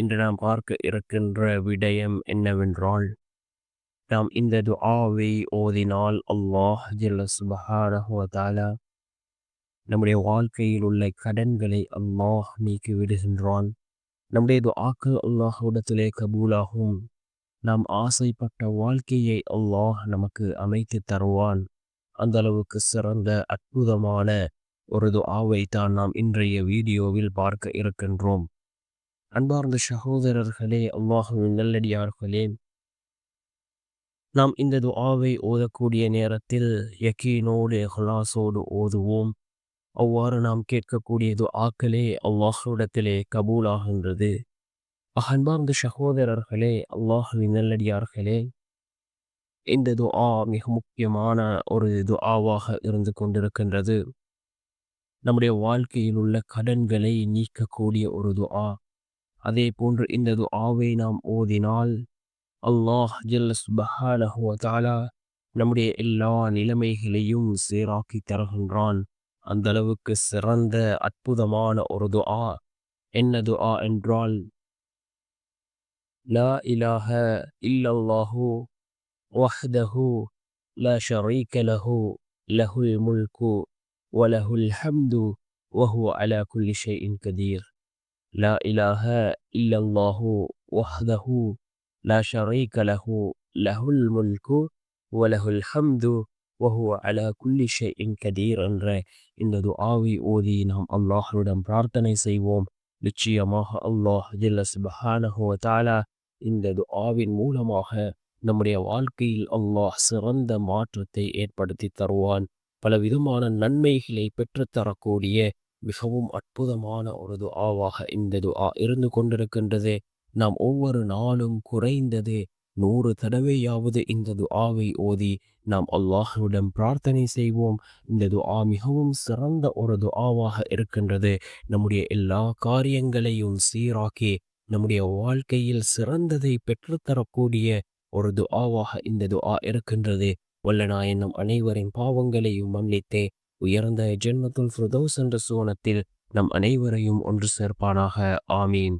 இன்று நாம் பார்க்க இருக்கின்ற விடயம் என்னவென்றால் நாம் இந்த துஆவை ஓதினால் அல்லாஹ் ஜல்ல நம்முடைய வாழ்க்கையில் உள்ள கடன்களை அல்லாஹ் நீக்கி விடுகின்றான். நம்முடைய துஆக்கள் அல்லாஹுடத்திலே கபூலாகும். நாம் ஆசைப்பட்ட வாழ்க்கையை அல்லாஹ் நமக்கு அமைத்து தருவான். அந்த அளவுக்கு சிறந்த அற்புதமான ஒரு துஆவை தான் நாம் இன்றைய வீடியோவில் பார்க்க இருக்கின்றோம். அன்பார்ந்த சகோதரர்களே அல்லாஹுவின் நல்லடியார்களே. நாம் இந்த துஆவை ஓதக்கூடிய நேரத்தில் யக்கீனோடு ஹலாசோடு ஓதுவோம். அவ்வாறு நாம் கேட்கக்கூடிய துஆக்களே அல்லாஹ்விடத்திலே கபூலாகின்றது. அன்பார்ந்த சகோதரர்களே அல்லாஹுவின் நல்லடியார்களே. இந்த துஆ மிக முக்கியமான ஒரு துஆவாக இருந்து கொண்டிருக்கின்றது. நம்முடைய வாழ்க்கையில் உள்ள கடன்களை நீக்கக்கூடிய ஒரு துஆ. அதே போன்று இந்த துஆவை நாம் ஓதினால் அல்லாஹ் ஜல்ல சுபஹானஹு வ தஆலா நம்முடைய எல்லா நிலைமைகளையும் சீராக்கி தருகின்றான் அந்த அளவுக்கு சிறந்த அற்புதமான ஒரு துஆ என்ன துஆ என்றால் லா இலாஹ இல்லல்லாஹு வஹ்தஹு லா ஷரீக லஹு லஹுல் முல்கு وله الحمد وهو على كل شيء قدير لا إله إلا الله وحده لا شريك له له الملك وله الحمد وهو على كل شيء قدير. என்ற இந்த துஆவை ஓதி நாம் அல்லாஹ்விடம் பிரார்த்தனை செய்வோம். நிச்சயமாக அல்லாஹ் ஜில்ல சுபஹானஹு தாலா இந்த துஆவின் மூலமாக நம்முடைய வாழ்க்கையில் அல்லாஹ் சிறந்த மாற்றத்தை ஏற்படுத்தி தருவான். பலவிதமான நன்மைகளை பெற்றுத்தரக்கூடிய மிகவும் அற்புதமான ஒரு துஆவாக இந்த துஆ இருந்து கொண்டிருக்கின்றது. நாம் ஒவ்வொரு நாளும் குறைந்தது நூறு தடவையாவது இந்த துஆவை ஓதி நாம் அல்லாஹுவிடம் பிரார்த்தனை செய்வோம். இந்த துஆ மிகவும் சிறந்த ஒரு துஆவாக இருக்கின்றது. நம்முடைய எல்லா காரியங்களையும் சீராக்கி நம்முடைய வாழ்க்கையில் சிறந்ததை பெற்றுத்தரக்கூடிய ஒரு துஆவாக இந்த துஆ இருக்கின்றது. வல்லநாயன் நம் அனைவரின் பாவங்களையும் மன்னித்தே உயர்ந்த ஜென்மத்துல் ஃபிரதோஸ் என்ற சுவனத்தில் நம் அனைவரையும் ஒன்று சேர்ப்பானாக. ஆமீன்.